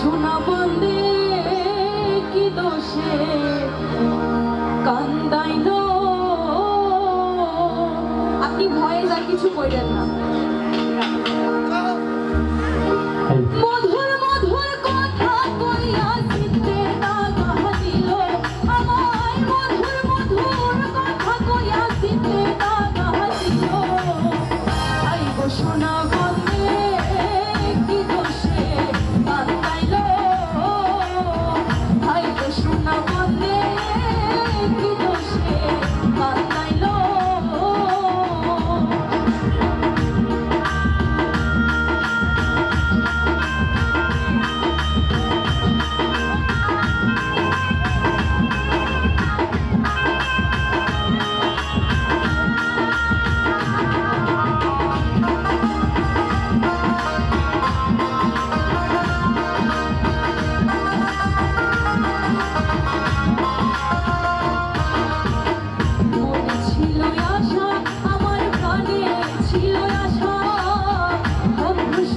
সোনা বন্দে কি দোষে? কান্দাই আপনি ভয়ে যা কিছু কইলেন না। হ্যাঁ।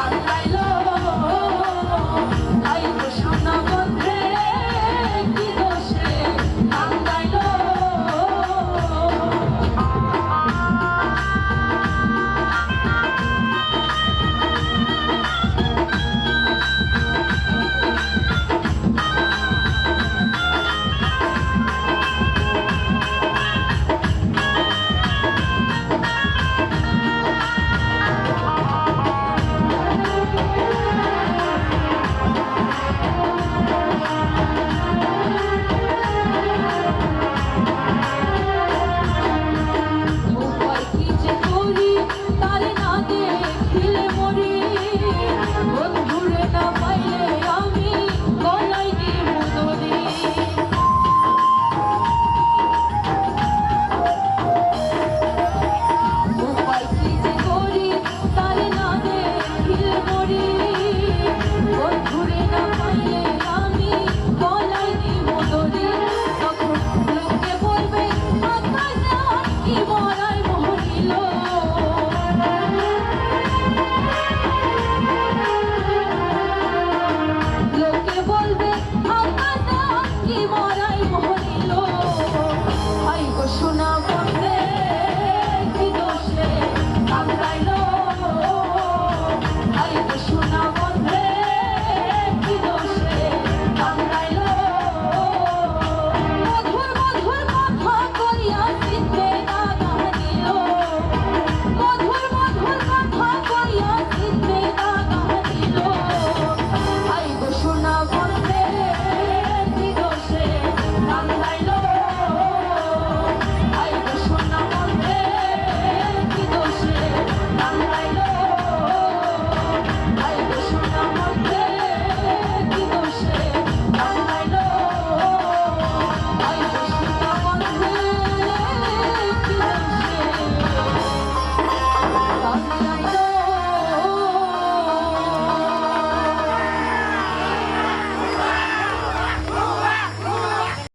好的